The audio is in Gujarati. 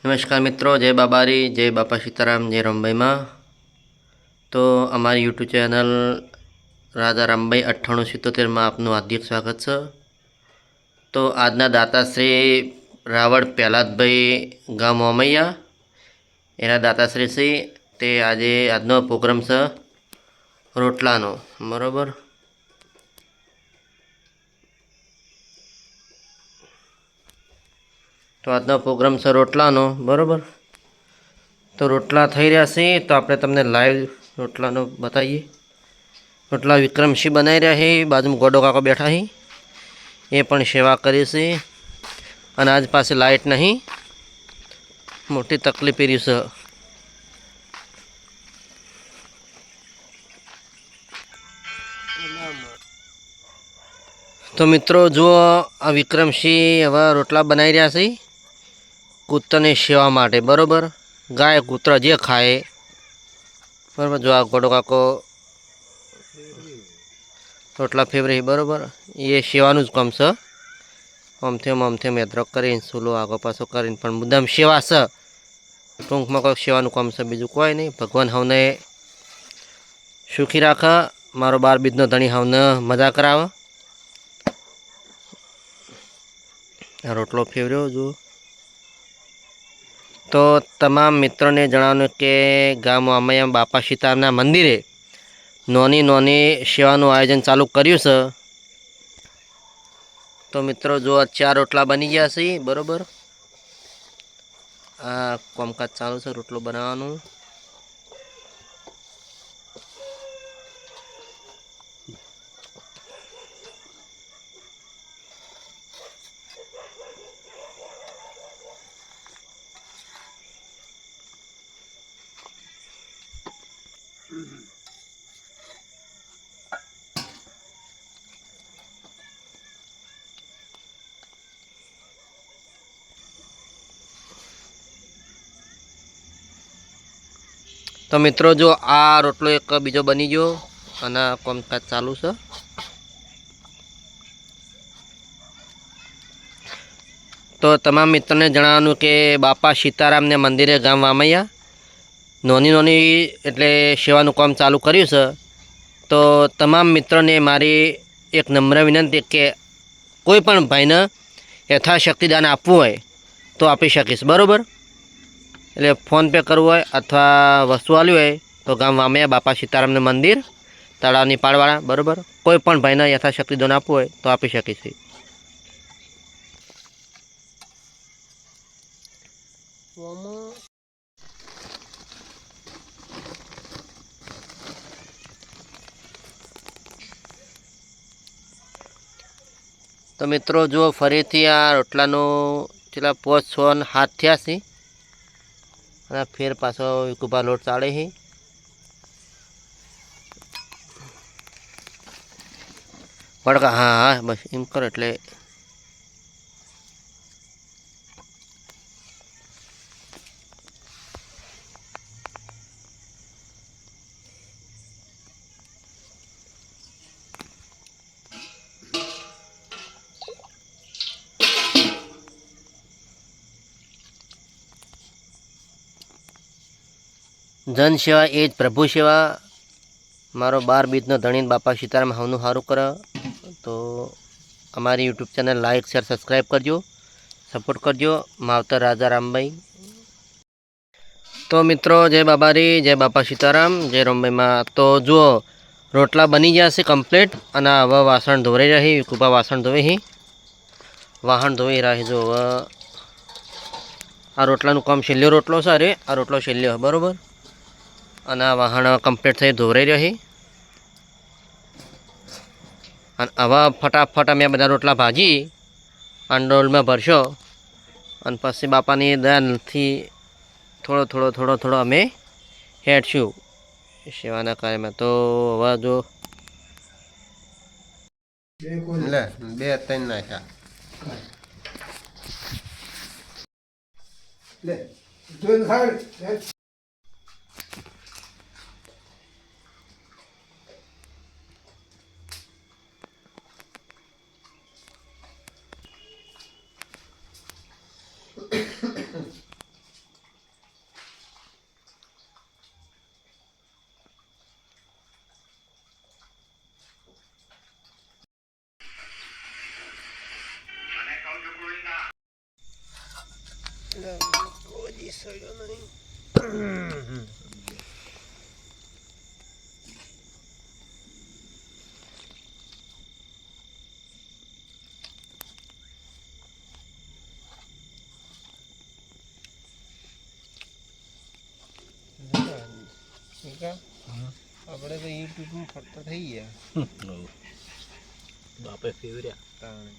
નમસ્કાર મિત્રો, જય બાબારી, જય બાપા સીતારામ, જય રમભાઈમાં તો અમારી યુટ્યુબ ચેનલ રાજા રામભાઈ અઠ્ઠાણું સિત્તોતેરમાં આપનું હાર્દિક સ્વાગત છે. તો આજના દાતાશ્રી રાવળ પહેલાદભાઈ ગામ ઓમૈયા એના દાતાશ્રી છે તે આજે આજનો પ્રોગ્રામ છે રોટલાનો. બરાબર? તો આજનો પ્રોગ્રામ છે રોટલાનો, બરાબર? તો રોટલા થઈ રહ્યા છે, તો આપણે તમને લાઈવ રોટલાનો બતાવીએ. રોટલા વિક્રમસિંહ બનાવી રહ્યા છે, બાજુમાં ગોડો કાકો બેઠા છે. એ પણ સેવા કરી છે. અને આજ પાસે લાઇટ નહીં. મોટી તકલીફ એરી છે. તો મિત્રો જુઓ, આ વિક્રમસિંહ હવે રોટલા બનાવી રહ્યા છે. કૂતરની સેવા માટે, બરાબર? ગાય, કૂતરા જે ખાય. બરાબર? જો આ ગોડો કાકો રોટલા ફેવરી, બરાબર? એ સેવાનું જ કામ છે. આમથી આમ આમથી આમ એદ્રક કરીને, સૂલો આગો પાછો કરીને, પણ મુદ્દામ સેવા છે. ટૂંકમાં કોઈ સેવાનું કામ છે, બીજું કોઈ નહીં. ભગવાન હવને સુખી રાખે. મારો બાર બીજનો ધણી હવને મજા કરાવે. રોટલો ફેવર્યો, જુઓ. તો તમામ મિત્રોને જણાવ્યું કે ગામ આમૈયા બાપા સીતારામના મંદિરે નોની નોની સેવાનું આયોજન ચાલુ કર્યું છે. તો મિત્રો જો ચાર રોટલા બની ગયા છે, બરોબર? આ કામકાજ ચાલુ છે, રોટલો બનાવવાનું. તો મિત્રો જો આ રોટલો એક બીજો બની ગયો અને કોમકાજ ચાલુ છે. તો તમામ મિત્રોને જણાવવાનું કે બાપા સીતારામને મંદિરે ગામ વામૈયા નોની નોની એટલે સેવાનું કામ ચાલુ કર્યું છે. તો તમામ મિત્રોને મારી એક નમ્ર વિનંતી કે કોઈ પણ ભાઈને યથાશક્તિદાન આપવું હોય તો આપી શકીશ. બરાબર? એટલે ફોનપે કરવું હોય અથવા વસ્તુ આલ્યું હોય તો ગામ વામ્યા બાપા સીતારામનું મંદિર તળાવની પાળવાળા બરાબર? કોઈ પણ ભાઈને યથાશક્તિદાન આપવું હોય તો આપી શકીશ. તો મિત્રો જો ફરીથી આ રોટલાનું પેલા પોચ છ ને હાથ થયા છે. અને ફેર પાછો વિકુભા લોટ ચાળે છે. પડકા હા હા, બસ, એમ કરો એટલે જન સેવા એ જ પ્રભુ સેવા. મારો બાર બીજનો ધણીન બાપા સીતારામ હવનું સારું કરો. તો અમારી YouTube channel like share subscribe કરજો. સપોર્ટ કરજો. માવતર રાજા રામભાઈ. તો મિત્રો, જય બાબારી, જય બાપા સીતારામ, જય રામભાઈમાં. તો જુઓ, રોટલા બની ગયા છે કમ્પ્લીટ અને હવે વાસણ ધોવાઈ રહી કૃપા વાસણ ધોવે હી. વાહણ ધોઈ રહી જો હવે. આ રોટલાનું કામ છેલ્લો રોટલો છે આ રોટલો છેલ્લો બરાબર? અને આ વાહણ કમ્પ્લીટ થઈ ધોરાઈ રહી અને આવા ફટાફટ અમે બધા રોટલા ભાજી અંડોલમાં ભરશો. અને પછી બાપાની દયાથી થોડો થોડો થોડો થોડો અમે હેઠશું સેવાના કાર્યમાં. તો હવે જો લે બે ત્રણ નાખ્યા. લે જોઈને ખાડ આપણે તો યુટ્યુબમાં ફરતા થઈ ગયા. બાપે ફેવર્યા તાણે.